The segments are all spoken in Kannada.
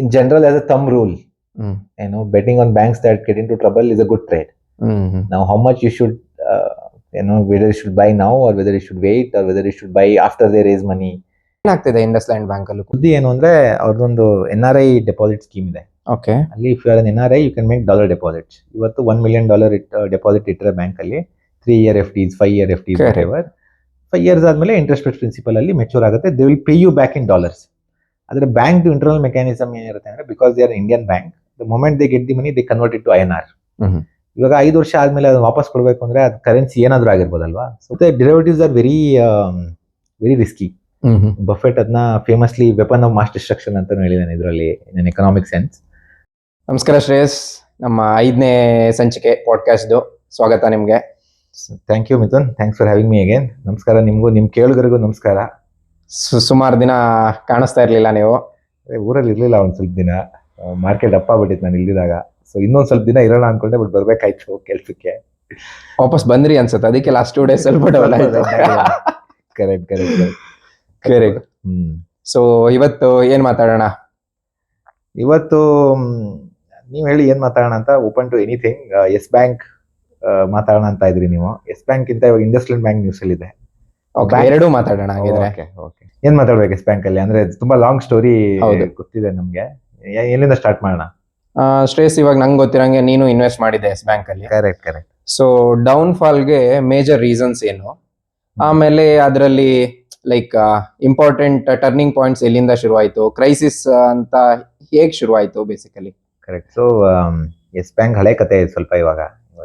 in general, as a thumb rule, mm. you know, betting on banks that get into trouble is a good trade. Mm-hmm. Now, how much you should, uh, you know, whether you should buy now or whether you should wait or whether you should buy after they raise money. ಏನಾಗ್ತಿದೆ ಇಂಡಸ್ ಲ್ಯಾಂಡ್ ಬ್ಯಾಂಕ್ ಅಲ್ಲಿ ಸುದ್ದಿ ಏನು ಅಂದ್ರೆ ಅವ್ರದೊಂದು N R I deposit scheme ಇದೆ ಓಕೆ ಅಲ್ಲಿ if you are N R I you can make dollar deposits ಇವತ್ತು one million dollar it deposit ಇಟ್ಟರೆ ಬ್ಯಾಂಕ್ ಅಲ್ಲಿ three year F Ds five year F Ds five years ಆದ್ಮೇಲೆ ಇಂಟ್ರೆಸ್ಟ್ ರೇಟ್ ಪ್ರಿನ್ಸಿಪಲ್ ಅಲ್ಲಿ ಮೆಚೂರ್ ಆಗುತ್ತೆ they will pay you back in dollars ಆದ್ರೆ ಬ್ಯಾಂಕ್ ಇಂಟರ್ನಲ್ ಮೆಕ್ಯಾನಿಸಮ್ ಏನಿರುತ್ತೆ ಅಂದ್ರೆ because they are Indian bank the moment they get the money they convert it to I N R. ಇವಾಗ ಐದು ವರ್ಷ ಆದ್ಮೇಲೆ ಅದನ್ನ ವಾಪಸ್ ಕೊಡಬೇಕು ಅಂದ್ರೆ ಅದು ಕರೆನ್ಸಿ ಏನಾದ್ರೂ ಆಗಿರ್ಬೋದಲ್ವಾ? So derivatives are very very risky Buffett ಅದನ್ನ famously weapon of mass destruction ಅಂತ ಹೇಳಿದಾನೆ ಇದರಲ್ಲಿ ಇನ್ ಎಕನಾಮಿಕ್ ಸೆನ್ಸ್ ನಮಸ್ಕಾರ ಶ್ರೇಯಸ್ ನಮ್ಮ ಐದನೇ ಸಂಚಿಕೆ ಪಾಡ್ಕಾಸ್ಟ್ದು ಸ್ವಾಗತ ನಿಮಗೆ. Thank you Mithun. Thanks for having me again ನಮಸ್ಕಾರ ನಿಮಗೂ ನಿಮ್ಮ ಕೇಳುಗರಿಗೂ ನಮಸ್ಕಾರ. ಸುಮಾರು ದಿನ ಕಾಣಿಸ್ತಾ ಇರ್ಲಿಲ್ಲ ನೀವು? ಅದೇ ಊರಲ್ಲಿ ಇರಲಿಲ್ಲ ಒಂದು ಸ್ವಲ್ಪ ದಿನ. ಮಾರ್ಕೆಟ್ ಅಪ್ಪ ಬಿಟ್ಟಿತ್ತು ನಾನು ಇಲ್ದಿದಾಗ ಸೊ ಇನ್ನೊಂದು ಸ್ವಲ್ಪ ದಿನ ಇರೋಣ ಅನ್ಕೊಂಡೆ ಬಟ್ ಬರ್ಬೇಕಾಯ್ತು ಕೆಲ್ಸಕ್ಕೆ. ವಾಪಸ್ ಬಂದ್ರಿ ಅನ್ಸುತ್ತೆ. ಅದಕ್ಕೆ ಲಾಸ್ಟ್ ಟೂ ಡೇಸ್ ಸ್ವಲ್ಪ ಡಬಲ್ ಆಯ್ತು. Correct correct correct hmm. So ಇವತ್ತು ಏನ್ ಮಾತಾಡೋಣ? ಇವತ್ತು ನೀವು ಹೇಳಿ ಏನ್ ಮಾತಾಡೋಣ ಅಂತ. Open to anything Yes bank ಮಾತಾಡೋಣ ಅಂತ ಇದ್ರಿ ನೀವು. ಎಸ್ ಬ್ಯಾಂಕ್ ಇಂತ ಇವಾಗ ಇಂಡಸ್ಟ್ರಿಯಲ್ ಬ್ಯಾಂಕ್ ನ್ಯೂಸ್ ಅಲ್ಲಿ ಇದೆ. ಎರಡೂ ಮಾತಾಡೋಣ ಹಾಗಿದ್ರೆ. ಏನ್ ಮಾತಾಡ್ಬೇಕು ಎಸ್ ಬ್ಯಾಂಕ್ ಅಲ್ಲಿ? ಅಂದ್ರೆ ತುಂಬಾ ಲಾಂಗ್ ಸ್ಟೋರಿ ಗೊತ್ತಿದೆ ನಮ್ಗೆ. ಎಲ್ಲಿಂದ ಸ್ಟಾರ್ಟ್ ಮಾಡೋಣ? ಆ, ಶ್ರೇಯಸ್ ಇವಾಗ ನಂಗೆ ಗೊತ್ತಿರಂಗೆ ನೀನು ಇನ್ವೆಸ್ಟ್ ಮಾಡಿದ್ದೆ ಎಸ್ ಬ್ಯಾಂಕ್ ಅಲ್ಲಿ. ಕರೆಕ್ಟ್ ಕರೆಕ್ಟ್ ಸೊ ಡೌನ್ ಫಾಲ್ಗೆ ಮೇಜರ್ ರೀಸನ್ಸ್ ಏನು ಆಮೇಲೆ ಅದರಲ್ಲಿ ಲೈಕ್ ಇಂಪಾರ್ಟೆಂಟ್ ಟರ್ನಿಂಗ್ ಪಾಯಿಂಟ್ಸ್ ಎಲ್ಲಿಂದ ಶುರುವಾಯಿತು? ಕ್ರೈಸಿಸ್ ಅಂತ ಹೇಗೆ ಶುರುವಾಯಿತು basically correct so Yes bank ಹಳೆ ಕತೆ ಇದೆ ಸ್ವಲ್ಪ ಇವಾಗ.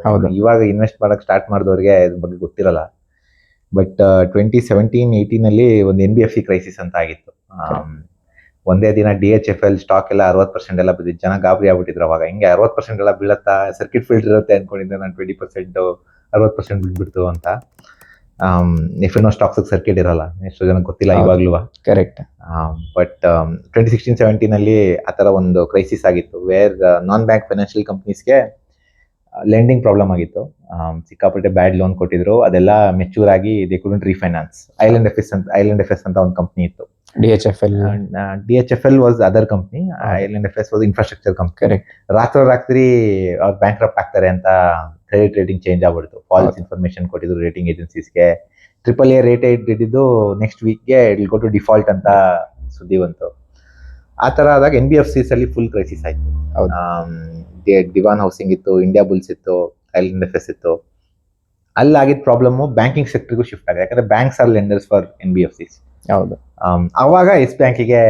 ಹೌದು. ಇವಾಗ ಇನ್ವೆಸ್ಟ್ ಮಾಡಕ್ ಸ್ಟಾರ್ಟ್ ಮಾಡಿದವ್ರಿಗೆ ಇದ್ರ ಬಗ್ಗೆ ಗೊತ್ತಿರಲ್ಲ. ಬಟ್ ಟ್ವೆಂಟಿ ಸೆವೆಂಟೀನ್ ಏಯ್ಟೀನ್ ಅಲ್ಲಿ ಒಂದು N B F C crisis ಅಂತ ಆಗಿತ್ತು. ಒಂದೇ ದಿನ D H F L stock ಎಲ್ಲ ಅರವತ್ತು ಪರ್ಸೆಂಟ್ ಎಲ್ಲ ಬಿದ್ದಿದ್ದು ಜನ ಗಾಬರಿ ಆಗ್ಬಿಟ್ಟಿದ್ರು ಅವಾಗ. ಹಿಂಗೆ ಅರವತ್ತು ಪರ್ಸೆಂಟ್ ಎಲ್ಲ ಬೀಳತ್ತಾ ಸರ್ಕಿಟ್ ಫೀಲ್ಡ್ ಇರುತ್ತೆ ಅನ್ಕೊಂಡಿದ್ದೆ ನಾನು ಟ್ವೆಂಟಿ ಪರ್ಸೆಂಟ್ ಅರವತ್ತು ಪರ್ಸೆಂಟ್ ಬಿಟ್ಬಿಡ್ತು ಅಂತ. ಎಫ್ ಎನ್ ಸ್ಟಾಕ್ಸ್ ಸರ್ಕಿಟ್ ಇರಲ್ಲ ಎಷ್ಟೋ ಜನಕ್ಕೆ ಗೊತ್ತಿಲ್ಲ. ಇವಾಗ್ಲೂ. ಕರೆಕ್ಟ್ ಬಟ್ ಟ್ವೆಂಟಿ ಸಿಕ್ಸ್ಟೀನ್ ಸೆವೆಂಟೀನಲ್ಲಿ ಆ ಥರ ಒಂದು ಕ್ರೈಸಿಸ್ ಆಗಿತ್ತು ವೇರ್ ನಾನ್ ಬ್ಯಾಂಕ್ ಫೈನಾನ್ಷಿಯಲ್ ಕಂಪ್ನೀಸ್ಗೆ ಲೆಂಡಿಂಗ್ ಪ್ರಾಬ್ಲಮ್ ಆಗಿತ್ತು. ಸಿಕ್ಕಾಪಟ್ಟೆ ಬ್ಯಾಡ್ ಲೋನ್ ಕೊಟ್ಟಿದ್ರು. ಅದೆಲ್ಲ ಮೆಚೂರ್ ಆಗಿ they couldn't refinance I L and F S ಅಂತ I L and F S ಅಂತ ಒಂದು ಕಂಪ್ನಿ ಇತ್ತು. D H F L D H F L was other company I L and F S was infrastructure company ರಾತ್ರ ರಾತ್ರಿ ಅವ್ರು ಬ್ಯಾಂಕ್ ರಪ್ ಆಗ್ತಾರೆ ಅಂತ ಕ್ರೆಡಿಟ್ ರೇಟಿಂಗ್ ಚೇಂಜ್ ಆಗ್ಬಿಡ್ತು. ಫಾಲ್ಸ್. ಇನ್ಫಾರ್ಮೇಶನ್ ಕೊಟ್ಟಿದ್ರು ರೇಟಿಂಗ್ ಏಜೆನ್ಸೀಸ್ಗೆ ಟ್ರಿಪಲ್ ಎ ರೇಟ್ ಇಟ್ಟಿದ್ದು ನೆಕ್ಸ್ಟ್ ವೀಕ್ಗೆ ಇಲ್ ಗೋ ಟು ಡಿಫಾಲ್ಟ್ ಅಂತ ಸುದ್ದಿ ಬಂತು. ಆ ತರ ಆದಾಗ ಎನ್ ಬಿ ಎಫ್ ಸಿಸ್ ಅಲ್ಲಿ ಫುಲ್ ಕ್ರೈಸಿಸ್ ಆಯ್ತು. ದಿವಾನ್ ಹೌಸಿಂಗ್ ಇತ್ತು ಇಂಡಿಯಾ ಬುಲ್ಸ್ ಇತ್ತು ಎಫ್ ಎಸ್ ಇತ್ತು. ಅಲ್ಲಿ ಆಗಿದ್ದ ಪ್ರಾಬ್ಲಮ್ ಬ್ಯಾಂಕಿಂಗ್ ಸೆಕ್ಟರ್ಗೂ ಶಿಫ್ಟ್ ಆಗಿದೆ. ಯಾಕಂದ್ರೆ banks are lenders for N B F Cs ಹೌದು. ಆಮ್, ಅವಾಗ ಎಸ್ ಬ್ಯಾಂಕಿಗೆ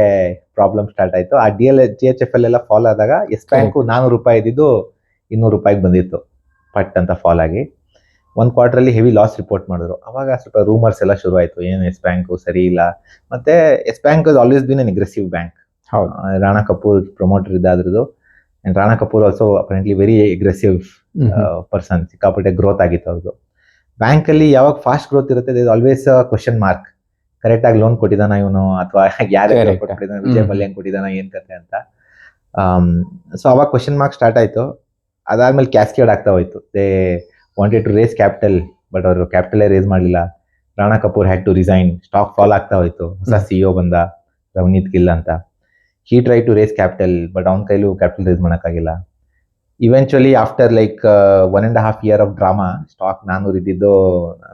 ಪ್ರಾಬ್ಲಮ್ ಸ್ಟಾರ್ಟ್ ಆಯಿತು. ಆ D L G H F L ಎಲ್ಲ ಫಾಲ್ ಆದಾಗ ಎಸ್ ಬ್ಯಾಂಕು ನಾನೂರು ರೂಪಾಯಿ ಇದ್ದಿದ್ದು ಇನ್ನೂರು ರೂಪಾಯಿಗೆ ಬಂದಿತ್ತು. ಪಟ್ ಅಂತ ಫಾಲ್ ಆಗಿ. ಒಂದು ಕ್ವಾರ್ಟರಲ್ಲಿ ಹೆವಿ ಲಾಸ್ ರಿಪೋರ್ಟ್ ಮಾಡಿದ್ರು. ಅವಾಗ ಸ್ವಲ್ಪ ರೂಮರ್ಸ್ ಎಲ್ಲ ಶುರು ಆಯಿತು. ಏನು ಎಸ್ ಬ್ಯಾಂಕು ಸರಿ ಇಲ್ಲ. ಮತ್ತೆ Yes Bank is always been an aggressive bank ಹೌದು. Rana Kapoor promoter ಇದ್ದಾದ್ರದ್ದು. And Rana Kapoor also apparently very aggressive person ಸಿಕ್ಕಾಪಟ್ಟೆ ಗ್ರೋತ್ ಆಗಿತ್ತು ಅವ್ರದ್ದು ಬ್ಯಾಂಕ್ ಅಲ್ಲಿ ಯಾವಾಗ ಫಾಸ್ಟ್ ಗ್ರೋತ್ ಇರುತ್ತೆ ಆಲ್ವೇಸ್ ಕ್ವಶನ್ ಮಾರ್ಕ್ ಕರೆಕ್ಟ್ ಆಗಿ ಲೋನ್ ಕೊಟ್ಟಿದಾನ ಇವನು ಅಥವಾ ಯಾರು. ಕೊಟ್ಟಿದ್ದಾನ ವಿಜಯ್ ಕೊಟ್ಟಿದಾನ ಏನ್ ಕತೆ ಅಂತ. ಸೊ ಅವಾಗ ಕ್ವಶನ್ ಮಾರ್ಕ್ ಸ್ಟಾರ್ಟ್ ಆಯ್ತು. ಅದಾದ್ಮೇಲೆ ಕ್ಯಾಸ್ಕೇಡ್ ಆಗ್ತಾ ಹೋಯ್ತು. They wanted to raise capital but ಅವರು ಕ್ಯಾಪಿಟಲೇ ರೇಸ್ ಮಾಡಲಿಲ್ಲ. Rana Kapoor had to resign stock fall ಆಗ್ತಾ ಹೋಯ್ತು. ಹೊಸ ಸಿಇಒ ಬಂದ. ರವನೀತ್ ಗಿಲ್ ಅಂತ. He try to raise capital but ಅವ್ನ ಕೈಲೂ ಕ್ಯಾಪಿಟಲ್ ರೇಸ್ ಮಾಡೋಕ್ಕಾಗಿಲ್ಲ. Eventually after like one and half year of drama stock ನಾನ್ನೂರು ಇದ್ದಿದ್ದು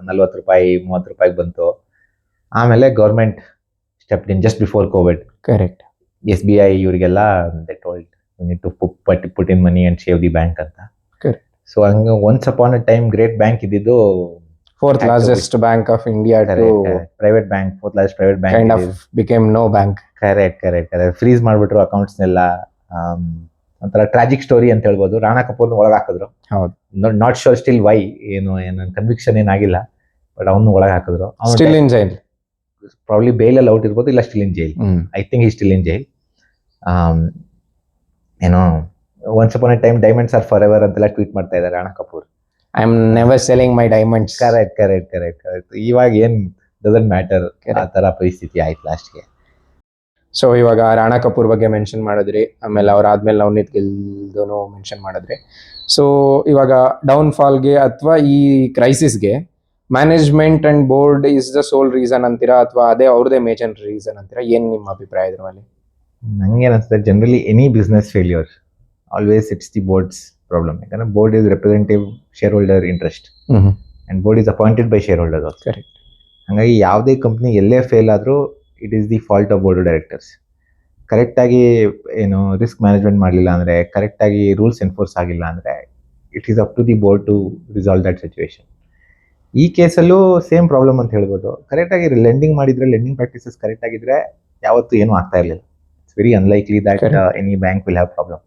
ನಲ್ವತ್ತು ರೂಪಾಯಿ ಮೂವತ್ತು ರೂಪಾಯಿಗೆ ಬಂತು. ಆಮೇಲೆ government step in just before Covid correct S B I ಇವರಿಗೆಲ್ಲ they told need to put put in money and save the bank ಅಂತ. Correct. ಸೊ ಹಂಗೆ once upon a time great bank ಇದ್ದಿದ್ದು fourth largest to of of India to private bank bank largest private bank of bank became no bank correct correct correct freeze ಮಾಡ್ಬಿಟ್ರು ಅಕೌಂಟ್ಸ್ನೆಲ್ಲ ಒಂಥರ ಟ್ರಾಜಿಕ್ ಸ್ಟೋರಿ ಅಂತ ಹೇಳ್ಬೋದು. ರಾಣಾ ಕಪೂರ್ನ ಒಳಗೆ ಹಾಕಿದ್ರು. ಹೌದು. ನಾಟ್ ಶೋರ್ ಸ್ಟಿಲ್ ವೈ ಏನು ಏನು ಕನ್ವಿಕ್ಷನ್ ಏನಾಗಿಲ್ಲ ಬಟ್ ಅವನು ಒಳಗೆ ಹಾಕಿದ್ರು. ಸ್ಟಿಲ್ ಇನ್ ಜೈಲ್ ಪ್ರಾಬ್ಲಿ ಬೇಲಲ್ಲಿ ಔಟ್ ಇರ್ಬೋದು ಇಲ್ಲ still in jail I think he still in jail ಏನೋ once upon a time diamonds are forever ಅಂತೆಲ್ಲ ಟ್ವೀಟ್ ಮಾಡ್ತಾ ಇದ್ದಾರೆ Rana Kapoor. I am never selling my diamonds correct correct correct correct ಇವಾಗ ಏನ್ ಡಸಂಟ್ ಮ್ಯಾಟರ್ ಆ ತರ ಪರಿಸ್ಥಿತಿ ಆಯ್ತು ಲಾಸ್ಟ್ಗೆ ಸೊ ಇವಾಗ ರಾಣಾ ಕಪೂರ್ ಬಗ್ಗೆ ಮೆನ್ಷನ್ ಮಾಡಿದ್ರಿ. ಆಮೇಲೆ ಅವ್ರ ಆದ್ಮೇಲೆ ನವನೀತ್ ಗಿಲ್ದೂ ಮೆನ್ಷನ್ ಮಾಡಿದ್ರಿ. ಸೊ ಇವಾಗ ಡೌನ್ ಫಾಲ್ಗೆ ಅಥವಾ ಈ ಕ್ರೈಸಿಸ್ಗೆ management and board is the sole reason ಅಂತೀರಾ? ಅಥವಾ ಅದೇ ಅವ್ರದೇ ಮೇಜರ್ ರೀಸನ್ ಅಂತೀರಾ? ಏನು ನಿಮ್ಮ ಅಭಿಪ್ರಾಯ ಇದ್ರ ಮೇಲೆ ನಂಗೆ ಅನಿಸ್ತದೆ generally any business failure always it's the board's problem ಯಾಕಂದ್ರೆ board is representative shareholder interest and board is appointed by shareholder also correct ಹಾಗಾಗಿ ಯಾವುದೇ ಕಂಪ್ನಿ ಎಲ್ಲೇ ಫೇಲ್ ಆದರೂ it is the fault of board directors ಕರೆಕ್ಟಾಗಿ ಏನು ರಿಸ್ಕ್ ಮ್ಯಾನೇಜ್ಮೆಂಟ್ ಮಾಡಲಿಲ್ಲ ಅಂದರೆ ಕರೆಕ್ಟಾಗಿ ರೂಲ್ಸ್ ಎನ್ಫೋರ್ಸ್ ಆಗಿಲ್ಲ ಅಂದರೆ it is up to the board to resolve that situation ಈ ಕೇಸಲ್ಲೂ ಸೇಮ್ ಪ್ರಾಬ್ಲಮ್ ಅಂತ ಹೇಳ್ಬೋದು. ಕರೆಕ್ಟಾಗಿ ಲೆಂಡಿಂಗ್ ಮಾಡಿದರೆ ಲೆಂಡಿಂಗ್ ಪ್ರಾಕ್ಟೀಸಸ್ ಕರೆಕ್ಟ್ ಆಗಿದ್ರೆ ಯಾವತ್ತೂ ಏನೂ ಆಗ್ತಾ ಇರಲಿಲ್ಲ. It's very unlikely that. Any bank will have problem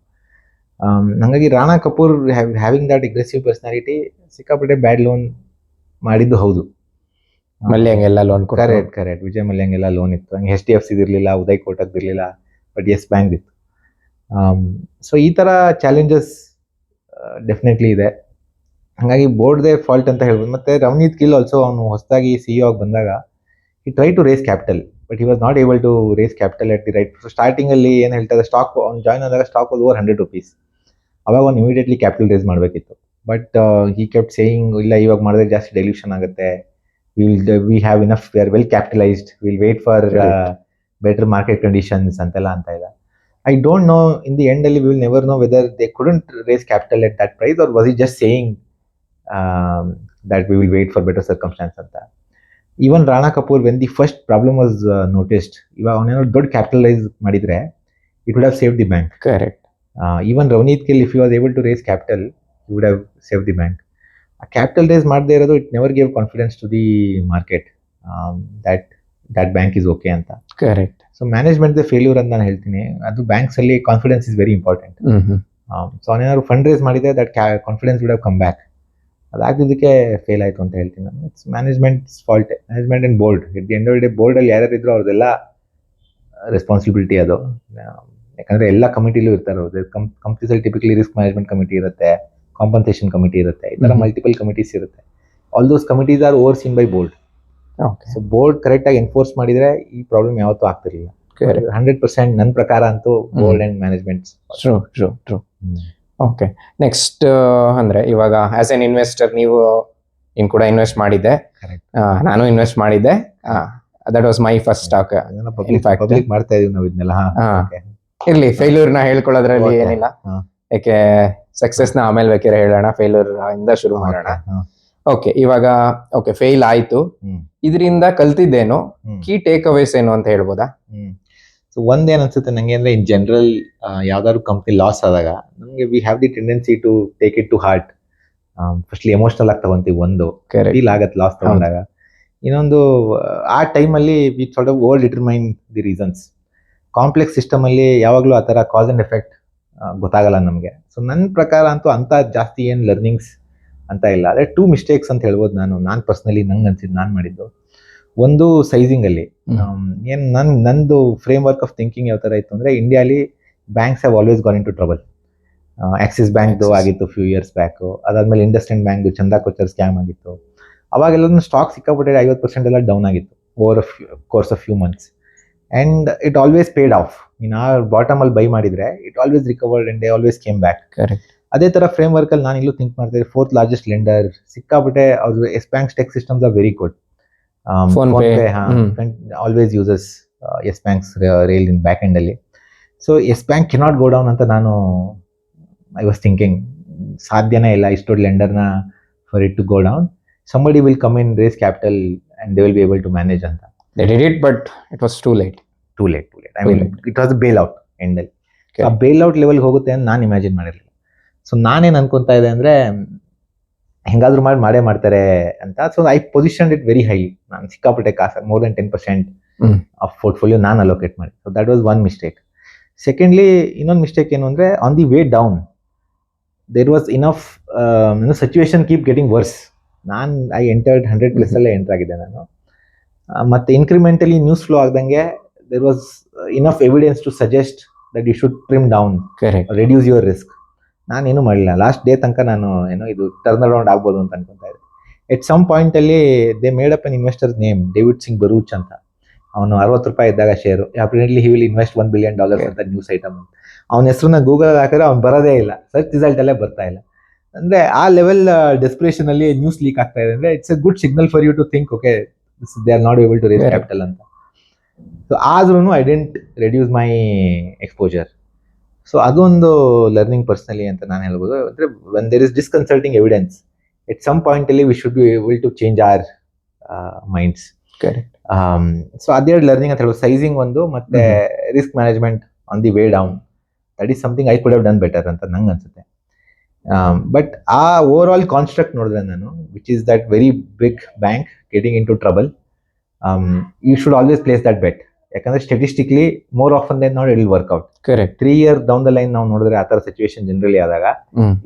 ಹಾಗಾಗಿ Rana Kapoor having that aggressive personality ಸಿಕ್ಕಾಪಟ್ಟೆ ಬ್ಯಾಡ್ ಲೋನ್ ಮಾಡಿದ್ದು ಹೌದು. ಮಲ್ಯಂಗೆಲ್ಲ ಲೋನ್ ಕರೆಕ್ಟ್ ಕರೆಕ್ಟ್ ವಿಜಯ್ ಮಲ್ಯಂಗೆಲ್ಲ ಲೋನ್ ಇತ್ತು. ಹಂಗೆ ಎಚ್ ಡಿ ಎಫ್ ಇರಲಿಲ್ಲ ಉದಯ್ ಕೋಟಕ್ ಇರಲಿಲ್ಲ ಬಟ್ ಎಸ್ ಬ್ಯಾಂಕ್ ಇತ್ತು. ಸೊ ಈ ಥರ ಚಾಲೆಂಜಸ್ ಡೆಫಿನೆಟ್ಲಿ ಇದೆ. ಹಾಗಾಗಿ ಬೋರ್ಡ್ದೇ ಫಾಲ್ಟ್ ಅಂತ ಹೇಳ್ಬೋದು. ಮತ್ತೆ ರವನೀತ್ ಗಿಲ್ ಆಲ್ಸೋ ಅವನು ಹೊಸದಾಗಿ ಸಿ ಆಗಿ ಬಂದಾಗ he try to raise capital but he was not able to raise capital at the right ಸ್ಟಾರ್ಟಿಂಗಲ್ಲಿ ಏನು ಹೇಳ್ತಾರೆ ಸ್ಟಾಕ್ ಅವ್ನು ಜಾಯ್ನ್ ಆದಾಗ ಸ್ಟಾಕ್ ಓವರ್ ಹಂಡ್ರೆಡ್ ರುಪೀಸ್ ಅವಾಗ ಅವ್ನು ಇಮಿಡಿಯೇಟ್ಲಿ ಕ್ಯಾಪಿಟಲ್ ರೇಸ್ ಮಾಡಬೇಕಿತ್ತು. ಬಟ್ ಈ ಕೆಪ್ಟ್ ಸೇಯಿಂಗ್ ಇಲ್ಲ ಇವಾಗ ಮಾಡಿದ್ರೆ ಜಾಸ್ತಿ ಡೈಲ್ಯೂಷನ್ ಆಗುತ್ತೆ. Will we have enough we are well capitalised will wait for. Better market conditions ಅಂತೆಲ್ಲ ಅಂತ ಇದೆ. I don't know in the end ಅಲ್ಲಿ will never know whether they couldn't raise capital at that price or was it just saying that we will wait for better circumstances ಅಂತ. Even Rana Kapoor when the first problem was noticed ಇವಾಗ ಅವನೇನೋ ದೊಡ್ಡ ಕ್ಯಾಪಿಟಲೈಸ್ ಮಾಡಿದ್ರೆ it would have save the bank correct even Ravneet Gill if you was able to raise capital you would have save the bank ಆ ಕ್ಯಾಪಿಟಲ್ ರೇಸ್ ಮಾಡದೇ ಇರೋದು it never give confidence to the market that that bank is okay ಅಂತ. ಕರೆಕ್ಟ್ ಸೊ ಮ್ಯಾನೇಜ್ಮೆಂಟ್ ಫೇಲ್ಯೂರ್ ಅಂತ ನಾನು ಹೇಳ್ತೀನಿ. ಅದು ಬ್ಯಾಂಕ್ಸ್ ಅಲ್ಲಿ confidence is very important so ಅವನೇನಾದ್ರು fund raise ಮಾಡಿದೆ that confidence would have come back ಅದಾಗಿದ್ದಕ್ಕೆ fail ಆಯಿತು ಅಂತ ಹೇಳ್ತೀನಿ ನಾನು. It's management fault management and board it the end of day ಬೋರ್ಡಲ್ಲಿ ಯಾರ್ಯಾರು ಇದ್ರು ಅವ್ರದ್ದೆಲ್ಲ ರೆಸ್ಪಾನ್ಸಿಬಿಲಿಟಿ ಅದು. ಆ, ಯಾಕಂದ್ರೆ ಎಲ್ಲ ಕಮಿಟಿಲೂ ಇರ್ತಾರೆ ಕಂಪ್ನೀಸಲ್ಲಿ ಟಿಪಿಕಲಿ ರಿಸ್ಕ್ ಮ್ಯಾನೇಜ್ಮೆಂಟ್ ಕಮಿಟಿ ಇರುತ್ತೆ ಕಾಂಪನ್ಸೇಷನ್ ಕಮಿಟಿ ಇರುತ್ತೆ ಈ ಥರ. ಮಲ್ಟಿಪಲ್ ಕಮಿಟೀಸ್ ಇರುತ್ತೆ. All those committees are overseen by board so board ಕರೆಕ್ಟಾಗಿ ಎನ್ಫೋರ್ಸ್ ಮಾಡಿದ್ರೆ ಈ ಪ್ರಾಬ್ಲಮ್ ಯಾವತ್ತೂ ಆಗ್ತಿರಲಿಲ್ಲ. ಹಂಡ್ರೆಡ್ ಪರ್ಸೆಂಟ್ ನನ್ನ ಪ್ರಕಾರ ಅಂತೂ board and management true true true okay next ಅಂದ್ರೆ ಇವಾಗ ಆಸ್ ಎನ್ ಇನ್ವೆಸ್ಟರ್ ನೀವು ಇನ್ ಕೂಡ ಇನ್ವೆಸ್ಟ್ ಮಾಡಿದ್ದೆ. ನಾನು ಇನ್ವೆಸ್ಟ್ ಮಾಡಿದ್ದೆ. That was my first stock public ಮಾಡ್ತಾ ಇದೀವಿ ನಾವು ಇದನ್ನೆಲ್ಲ. ಇರ್ಲಿ ಫೇಲ್ಯೂರ್ನ ಹೇಳ್ಕೊಳ್ಳೋದ್ರಲ್ಲಿ ಏನಿಲ್ಲ. ಯಾಕೆ ಸಕ್ಸಸ್ನ ಆಮೇಲೆ ಬೇಕಿರ ಹೇಳೋಣ ಫೇಲ್ಯೂರ್ ಇಂದ ಶುರು ಮಾಡೋಣ. ಓಕೆ ಇವಾಗ ಓಕೆ ಫೇಲ್ ಆಯ್ತು. ಇದರಿಂದ ಕಲ್ತಿದ್ದೇನು? ಕೀ ಟೇಕ್ ಅವೇಸ್ ಏನು ಅಂತ ಹೇಳ್ಬೋದಾ? ಸೊ ಒಂದೇನ್ ಅನ್ಸುತ್ತೆ ನಂಗೆ ಅಂದ್ರೆ ಇನ್ ಜನರಲ್ ಯಾವ್ದಾದ್ರು ಕಂಪ್ನಿ ಲಾಸ್ ಆದಾಗ ನಮಗೆ we have the tendency to take it to heart firstly emotional ಆಗಿ ತಗೊಂತೀವಿ ಒಂದು. ಫೀಲ್ ಆಗತ್ತೆ ಲಾಸ್ ತಗೊಂಡಾಗ. ಇನ್ನೊಂದು ಆ ಟೈಮಲ್ಲಿ we sort of over determine the reasons complex system ಅಲ್ಲಿ ಯಾವಾಗಲೂ ಆ ಥರ ಕಾಸ್ ಅಂಡ್ ಎಫೆಕ್ಟ್ ಗೊತ್ತಾಗಲ್ಲ ನಮಗೆ. ಸೊ ನನ್ನ ಪ್ರಕಾರ ಅಂತೂ ಅಂತ ಜಾಸ್ತಿ ಏನು ಲರ್ನಿಂಗ್ಸ್ ಅಂತ ಇಲ್ಲ. ಅದೇ ಟೂ ಮಿಸ್ಟೇಕ್ಸ್ ಅಂತ ಹೇಳ್ಬೋದು ನಾನು. ನಾನು ಪರ್ಸ್ನಲಿ ನಂಗೆ ಅನ್ಸಿದ್ದು ನಾನು ಮಾಡಿದ್ದು. ಒಂದು ಸೈಜಿಂಗ್ ಅಲ್ಲಿ. ಏನು ನನ್ನ ನಂದು ಫ್ರೇಮ್ ವರ್ಕ್ ಆಫ್ ಥಿಂಕಿಂಗ್ ಯಾವ ಥರ ಇತ್ತು ಅಂದರೆ ಇಂಡಿಯಾಲಿ banks have always gone into trouble Axis ಬ್ಯಾಂಕ್ದು. ಆಗಿತ್ತು ಫ್ಯೂ ಇಯರ್ಸ್ ಬ್ಯಾಕು ಅದಾದಮೇಲೆ ಇಂಡಸ್ಟ್ರಿಂಡ್ ಬ್ಯಾಂಕ್ದು ಚಂದಾ ಕೊಚ್ಚರ್ ಸ್ಕ್ಯಾಮ್ ಆಗಿತ್ತು. ಅವಾಗೆಲ್ಲ ಸ್ಟಾಕ್ ಸಿಕ್ಕಾಪಟ್ಟೆ ಐವತ್ತು ಪರ್ಸೆಂಟ್ ಎಲ್ಲ ಡೌನ್ ಆಗಿತ್ತು over course of few months and it always paid off in ಆ ಬಾಟಮಲ್ಲಿ ಬೈ ಮಾಡಿದ್ರೆ it always recovered and they always came back correct ಅದೇ ತರ ಫ್ರೇಮ್ ವರ್ಕ್ ಅಲ್ಲಿ ನಾನು ಇಲ್ಲೂ ಥಿಂಕ್ ಮಾಡ್ತಿದ್ದೆ ಫೋರ್ತ್ ಲಾರ್ಜೆಸ್ಟ್ ಲೆಂಡರ್ ಸಿಕ್ಕಾಬಿಟ್ಟೆ ಅವ್ರ Yes Bank's tech systems are very good PhonePe hmm. Always uses Yes Bank's rail in back end ಅಲ್ಲಿ. So Yes Bank cannot go down ಅಂತ ನಾನು ಐ ವಾಸ್ ಥಿಂಕಿಂಗ್ ಸಾಧ್ಯನೇ ಇಲ್ಲ ಇಷ್ಟು ಲೆಂಡರ್ನ for it to go down somebody will come in raise capital and they will be able to manage ಅಂತ. They did it but it was too late. Too late too late I Too mean late. It was bail out ಎಂಡಲ್ಲಿ Okay. ಆ ಬೇಲ್ ಔಟ್ ಲೆವೆಲ್ಗೆ ಹೋಗುತ್ತೆ ಅಂತ ನಾನು ಇಮ್ಯಾಜಿನ್ ಮಾಡಿರಲಿಲ್ಲ. ಸೊ ನಾನೇನು ಅನ್ಕೊಂತಾ ಇದೆ ಅಂದರೆ ಹೆಂಗಾದ್ರೂ ಮಾಡಿ ಮಾಡೇ ಮಾಡ್ತಾರೆ ಅಂತ. So I position it very high ನಾನು ಸಿಕ್ಕಾಪಟ್ಟೆ ಕಾಸು more than ten percent. Of portfolio ನಾನು ಅಲೋಕೇಟ್ ಮಾಡಿ so that was one mistake secondly ಇನ್ನೊಂದು ಮಿಸ್ಟೇಕ್ ಏನು ಅಂದರೆ on the way down there was enough situation keep getting worse ನಾನು ಐ ಎಂಟರ್ಡ್ ಹಂಡ್ರೆಡ್ ಪ್ಲಸ್ ಅಲ್ಲೇ ಎಂಟರ್ ಆಗಿದ್ದೆ ನಾನು. ಮತ್ತೆ incrementally news flow ಆಗ್ದಂಗೆ there was enough evidence to suggest that you should trim down correct reduce your risk ನಾನೇನು ಮಾಡಿಲ್ಲ ಲಾಸ್ಟ್ ಡೇ ತನಕ ನಾನು ಏನೋ ಇದು ಟರ್ನ್ ಅರೌಂಡ್ ಆಗ್ಬೋದು ಅಂತ ಅನ್ಕೊಂತ ಇದ್ದೆ. ಎಟ್ ಸಮ್ ಪಾಯಿಂಟ್ ಅಲ್ಲಿ they made up an investor name David Singh Baruch ಅಂತ. ಅವನು ಅರವತ್ತು ರೂಪಾಯಿ ಇದ್ದಾಗ share apparently he will invest one billion dollar ಅಂತ ನ್ಯೂಸ್ ಐಟಮ್ ಅವನ ಹೆಸರನ್ನ ಗೂಗಲ್ ಹಾಕಿದ್ರೆ ಅವ್ನು ಬರೋದೇ ಇಲ್ಲ. ಸರ್ಚ್ ರಿಸಲ್ಟ್ ಅಲ್ಲೇ ಬರ್ತಾ ಇಲ್ಲ. ಅಂದ್ರೆ ಆ ಲೆವೆಲ್ ಡೆಸ್ಪಿರೇಷನ್ ಅಲ್ಲಿ ನ್ಯೂಸ್ ಲೀಕ್ ಆಗ್ತಾ ಇದೆ. ಅಂದ್ರೆ it's a good signal for you to think okay they are not able to raise. Capital ಅಂತ. ಸೊ ಆದ್ರೂ I didn't reduce my exposure so ಅದೊಂದು ಲರ್ನಿಂಗ್ ಪರ್ಸ್ನಲಿ ಅಂತ ನಾನು ಹೇಳ್ಬೋದು. ಅಂದರೆ when there is disconcerting evidence at some ಪಾಯಿಂಟಲ್ಲಿ we should be able to change our minds so ಅದೆರಡು ಲರ್ನಿಂಗ್ ಅಂತ ಹೇಳ್ಬೋದು. ಸೈಜಿಂಗ್ ಒಂದು ಮತ್ತೆ risk management on the way down that is something I could have done better ಅಂತ ನಂಗೆ ಅನ್ಸುತ್ತೆ. ಬಟ್ ಆ ಓವರ್ ಆಲ್ ಕಾನ್ಸ್ಟ್ರಕ್ಟ್ ನೋಡಿದ್ರೆ ನಾನು which is that very big bank getting into trouble you should always place that bet ಯಾಕಂದ್ರೆ statistically more of than not it'll work out correct three year down the line ನಾವು ನೋಡಿದ್ರೆ ಆ ಥರ ಸಿಚುವೇಶನ್ ಜನರಲಿ ಆದಾಗ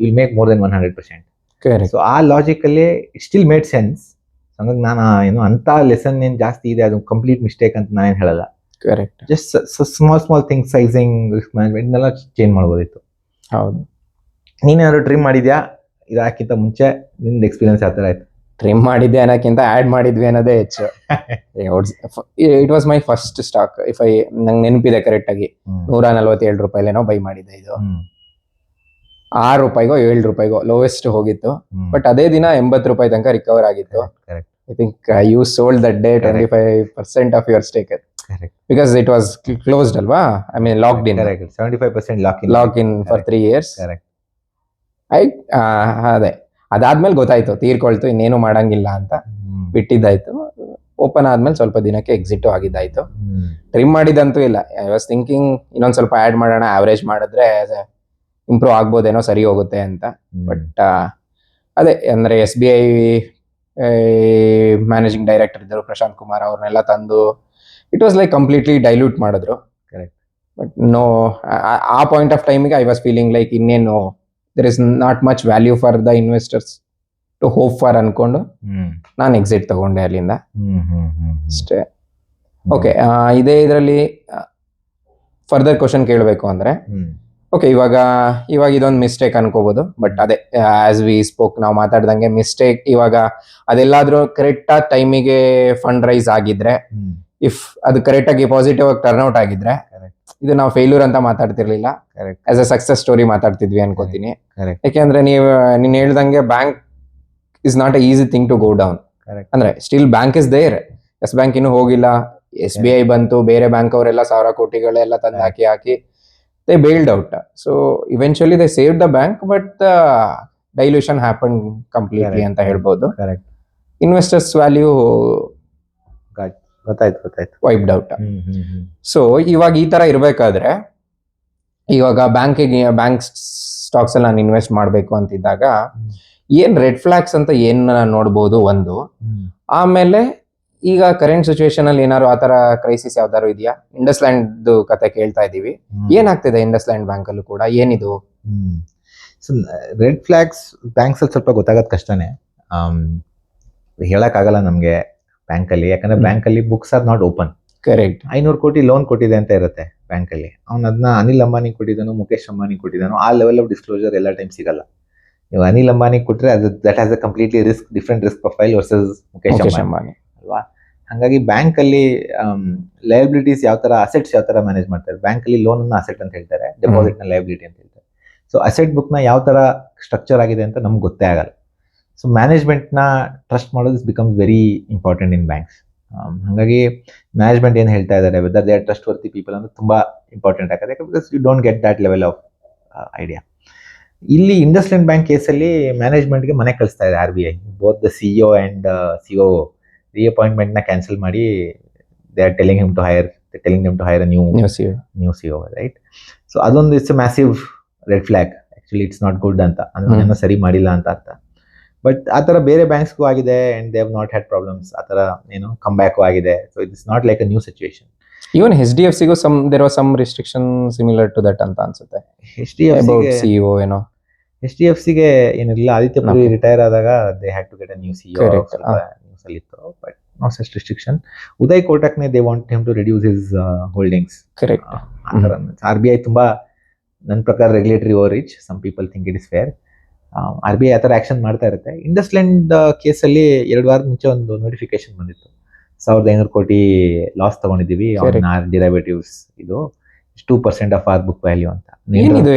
will make more than one hundred percent so ಆ ಲಾಜಿಕಲ್ಲಿ ಸ್ಟಿಲ್ ಮೇಡ್ ಸೆನ್ಸ್ ಹಂಗಾಗಿ ನಾನು ಏನು ಅಂತ ಲೆಸನ್ ಏನು ಜಾಸ್ತಿ ಇದೆ ಅದು ಕಂಪ್ಲೀಟ್ ಮಿಸ್ಟೇಕ್ ಅಂತ ನಾನು ಹೇಳಲ್ಲ. Correct just small small things sizing risk management change ಮಾಡ್ಬೋದಿತ್ತು. ಹೌದು. ನೀನೇನಾದ್ರು ಟ್ರಿಮ್ ಮಾಡಿದ್ಯಾ? ಇದಕ್ಕಿಂತ ಮುಂಚೆ ನಿಂದು ಎಕ್ಸ್ಪೀರಿಯನ್ಸ್ ಯಾವ ಥರ ಆಯ್ತು? ಟ್ರಿಮ್ ಮಾಡಿದ್ದೆ ಅನ್ನೋಕ್ಕಿಂತ ಆಡ್ ಮಾಡಿದ್ವಿ ಅನ್ನೋದೇ ಹೆಚ್ಚು. It was my first stock if I ನಂಗೆ ನೆನಪಿದೆ ಕರೆಕ್ಟ್ ಆಗಿ. ನೂರ ನಲ್ವತ್ತೇಳು ರೂಪಾಯಿಲೇನೋ ಬೈ ಮಾಡಿದ್ದೆ ಇದು. ಆರು ರೂಪಾಯಿಗೋ ಏಳು ರೂಪಾಯಿಗೋ ಲೋವೆಸ್ಟ್ ಹೋಗಿತ್ತು. ಬಟ್ ಅದೇ ದಿನ ಎಂಬತ್ತು ರೂಪಾಯಿ ತನಕ ರಿಕವರ್ ಆಗಿತ್ತು. I think you sold that day twenty five percent of your stake because it was closed ಅಲ್ವಾ? I mean locked in seventy five percent lock in lock in for. Three years Correct. I ಅದೇ. ಅದಾದ್ಮೇಲೆ ಗೊತ್ತಾಯ್ತು ತೀರ್ಕೊಳ್ತು ಇನ್ನೇನು ಮಾಡಂಗಿಲ್ಲ ಅಂತ. ಬಿಟ್ಟಿದ್ದಾಯ್ತು. ಓಪನ್ ಆದ್ಮೇಲೆ ಸ್ವಲ್ಪ ದಿನಕ್ಕೆ ಎಕ್ಸಿಟ್ ಆಗಿದ್ದಾಯ್ತು. ಟ್ರಿಮ್ ಮಾಡಿದಂತೂ ಇಲ್ಲ. ಐ ವಾಸ್ ಥಿಂಕಿಂಗ್ ಇನ್ನೊಂದ್ ಸ್ವಲ್ಪ ಆಡ್ ಮಾಡೋಣ ಆವರೇಜ್ ಮಾಡಿದ್ರೆ ಇಂಪ್ರೂವ್ ಆಗ್ಬೋದೇನೋ ಸರಿ ಹೋಗುತ್ತೆ ಅಂತ. ಬಟ್ ಅದೇ ಅಂದ್ರೆ S B I managing director ಇದ್ದರು ಪ್ರಶಾಂತ್ ಕುಮಾರ್ ಅವ್ರನ್ನೆಲ್ಲ ತಂದು it was like completely dilute ಮಾಡಿದ್ರು. ಕರೆಕ್ಟ್ ಬಟ್ ನೋ ಆ ಪಾಯಿಂಟ್ ಆಫ್ ಟೈಮಿಗೆ ಐ ವಾಸ್ ಫೀಲಿಂಗ್ ಲೈಕ್ ಇನ್ನೇನು there is not much value for the investors to hope for ಅನ್ಕೊಂಡು. ನಾನು ಎಕ್ಸಿಟ್ ತಗೊಂಡೆ ಅಲ್ಲಿಂದ. ಅಷ್ಟೇ ಓಕೆ ಇದೇ ಇದರಲ್ಲಿ ಫರ್ದರ್ ಕ್ವಶನ್ ಕೇಳಬೇಕು ಅಂದ್ರೆ. ಓಕೆ ಇವಾಗ ಇವಾಗ ಇದೊಂದು ಮಿಸ್ಟೇಕ್ ಅನ್ಕೋಬಹುದು ಬಟ್ ಅದೇ ಆಸ್ ವಿ ಸ್ಪೋಕ್ ನಾವು ಮಾತಾಡ್ದಂಗೆ ಮಿಸ್ಟೇಕ್ ಇವಾಗ ಅದೆಲ್ಲಾದ್ರೂ ಕರೆಕ್ಟ್ ಆಗಿ ಟೈಮಿಗೆ ಫಂಡ್ ರೈಸ್ ಆಗಿದ್ರೆ. ಇಫ್ ಅದು ಕರೆಕ್ಟ್ ಆಗಿ ಪಾಸಿಟಿವ್ ಆಗಿ ಟರ್ನ್ ಔಟ್ ಆಗಿದ್ರೆ. ಇದು ನಾವು ಫೇಲ್ಯೂರ್ ಅಂತ ಮಾತಾಡ್ತಿರ್ಲಿಲ್ಲ. Correct as a success story ಮಾತಾಡ್ತಿದ್ವಿ ಅನ್ಕೋತೀನಿ. ಕರೆಕ್ಟ್ ಯಾಕೆಂದ್ರೆ ನೀವು ನೀನ್ ಹೇಳ್ದಂಗೆ bank is not a easy thing to go down. ಅಂದ್ರೆ still bank is there Yes Bank ಇನ್ನು ಹೋಗಿಲ್ಲ. ಎಸ್ ಬಿ ಐ ಬಂತು ಬೇರೆ ಬ್ಯಾಂಕ್ ಅವರೆಲ್ಲ ಸಾವಿರ ಕೋಟಿಗಳೆಲ್ಲ ತಂದು ಹಾಕಿ ಹಾಕಿ they bailed out so eventually they save the bank but the dilution happen completely. ಅಂತ ಹೇಳ್ಬೋದು. ಕರೆಕ್ಟ್ ಇನ್ವೆಸ್ಟರ್ಸ್ ವ್ಯಾಲ್ಯೂ ಗೊತ್ತಾಯ್ತು ಗೊತ್ತಾಯ್ತು. Wiped out. ಸೊ ಇವಾಗ ಈ ತರ ಇರಬೇಕಾದ್ರೆ ಇವಾಗ ಬ್ಯಾಂಕಿಗೆ ಬ್ಯಾಂಕ್ ಸ್ಟಾಕ್ಸ್ ಅಲ್ಲಿ ನಾನು ಇನ್ವೆಸ್ಟ್ ಮಾಡಬೇಕು ಅಂತಿದ್ದಾಗ. ಏನ್ ರೆಡ್ ಫ್ಲಾಗ್ಸ್ ಅಂತ ಏನ್ ನೋಡ್ಬೋದು ಒಂದು. ಆಮೇಲೆ ಈಗ ಕರೆಂಟ್ ಸಿಚುವೇಶನ್ ಅಲ್ಲಿ ಏನಾದ್ರು ಆತರ ಕ್ರೈಸಿಸ್ ಯಾವ್ದಾದ್ರು ಇದೆಯಾ? ಇಂಡಸ್ ಲ್ಯಾಂಡ್ ಕತೆ ಕೇಳ್ತಾ ಇದೀವಿ. ಏನಾಗ್ತಿದೆ ಇಂಡಸ್ ಲ್ಯಾಂಡ್ ಬ್ಯಾಂಕ್ ಅಲ್ಲೂ ಕೂಡ? ಏನಿದು? ಸೊ ರೆಡ್ ಫ್ಲಾಗ್ಸ್ ಬ್ಯಾಂಕ್ಸ್ ಅಲ್ಲಿ ಸ್ವಲ್ಪ ಗೊತ್ತಾಗೋದು ಕಷ್ಟನೇ. ಹೇಳಕ್ಕಾಗಲ್ಲ ನಮ್ಗೆ. ಬ್ಯಾಂಕ್ ಅಲ್ಲಿ ಯಾಕಂದ್ರೆ ಬ್ಯಾಂಕಲ್ಲಿ ಬ್ಯಾಂಕ್ ಅಲ್ಲಿ books are not open correct ಐನೂರು ಕೋಟಿ ಲೋನ್ ಕೊಟ್ಟಿದೆ ಅಂತ ಇರುತ್ತೆ ಬ್ಯಾಂಕ್ ಅಲ್ಲಿ ಅವ್ನ ಅದನ್ನ ಅನಿಲ್ ಅಂಬಾನಿ ಕೊಟ್ಟಿದ್ದಾನೋ ಮುಖೇಶ್ ಅಂಬಾನಿ ಕೊಟ್ಟಿದ್ದಾನೋ ಆ ಲೆವೆಲ್ ಆಫ್ ಡಿಸ್ಕ್ಲೋಸರ್ ಎಲ್ಲ ಟೈಮ್ ಸಿಗಲ್ಲ. ನೀವು ಅನಿಲ್ ಅಂಬಾನಿ ಕೊಟ್ಟರೆ ಅದು that has a completely risk different risk profile versus Mukesh Ambani. ಅಲ್ವಾ? ಹಾಗಾಗಿ ಬ್ಯಾಂಕ್ ಅಲ್ಲಿ ಲಯಬಿಲಿಟೀಸ್ ಯಾವ ತರ ಅಸೆಟ್ಸ್ ಯಾವ ತರ ಮ್ಯಾನೇಜ್ ಮಾಡ್ತಾರೆ? ಬ್ಯಾಂಕ್ ಅಲ್ಲಿ ಲೋನ್ ಅನ್ನ ಅಸೆಟ್ ಅಂತ ಹೇಳ್ತಾರೆ ಡೆಪಾಸಿಟ್ನ ಲಯಬಿಲಿಟಿ ಅಂತ ಹೇಳ್ತಾರೆ. ಸೊ ಅಸೆಟ್ ಬುಕ್ನ ಯಾವ ತರ ಸ್ಟ್ರಕ್ಚರ್ ಆಗಿದೆ ಅಂತ ನಮ್ಗೆ ಗೊತ್ತೇ ಆಗಲ್ಲ. ಸೊ ಮ್ಯಾನೇಜ್ಮೆಂಟ್ನ ಟ್ರಸ್ಟ್ ಮಾಡೋದು becomes very important in banks ಹಾಗಾಗಿ ಮ್ಯಾನೇಜ್ಮೆಂಟ್ ಏನು ಹೇಳ್ತಾ ಇದ್ದಾರೆ whether they are trustworthy people ಅಂದ್ರೆ ತುಂಬಾ ಇಂಪಾರ್ಟೆಂಟ್ ಆಗುತ್ತೆ because you don't get that level of idea ಇಲ್ಲಿ ಇಂಡಸ್ಟ್ರಿಯಲ್ ಬ್ಯಾಂಕ್ ಕೇಸಲ್ಲಿ ಮ್ಯಾನೇಜ್ಮೆಂಟ್ಗೆ ಮನೆ ಕಳಿಸ್ತಾ ಇದೆ R B I both the CEO and CO ರಿಅಪಾಯಿಂಟ್ಮೆಂಟ್ನ cancel ಮಾಡಿ they are telling him to hire telling him to hire new new C CO right so ಅದೊಂದು it's massive red flag actually it's not good ಅಂತ. ಅಂದ್ರೆ ಸರಿ ಮಾಡಿಲ್ಲ ಅಂತ ಅರ್ಥ. ಬಟ್ ಆ ಥರ ಬೇರೆ ಬ್ಯಾಂಕ್ಸ್ಗೂ ಆಗಿದೆ and they have not had problems ಆ ಥರ ಏನು ಕಮ್ ಬ್ಯಾಕು ಆಗಿದೆ so it's not like a new situation even H D F ಸಿಗೂ some there was some restriction similar to that ಅಂತ ಅನ್ಸುತ್ತೆ. ಎಚ್ ಡಿ ಎಫ್ ಅಬೌಟ್ ಓ ಏನೋ. ಎಚ್ ಡಿ ಎಫ್ ಸಿಗೆ ಏನಿಲ್ಲ. ಆದಿತ್ಯ ಪುರಿ ರಿಟೈರ್ ಆದಾಗ they had to get a new C. News ಅಲ್ಲಿ ಇತ್ತು. But no such restriction Uday ಕೋಟಕ್ನೇ they want him to reduce his holdings correct R B I ತುಂಬಾ ನನ್ನ ಪ್ರಕಾರ regulatory overreach some people think it is fair R B I ಆ ಥರ ಆಕ್ಷನ್ ಮಾಡ್ತಾ ಇರುತ್ತೆ. ಇಂಡಸ್ಲ್ಯಾಂಡ್ ಕೇಸಲ್ಲಿ ಎರಡು ವಾರದ ಮುಂಚೆ ಒಂದು ನೋಟಿಫಿಕೇಶನ್ ಬಂದಿತ್ತು. ಸಾವಿರದ ಐನೂರು ಕೋಟಿ ಲಾಸ್ ತಗೊಂಡಿದ್ದೀವಿ. ಆರ್ ಡಿರೈವೇಟಿವ್ಸ್ ಇದು. Two percent of our book value ಅಂತ. ಇದು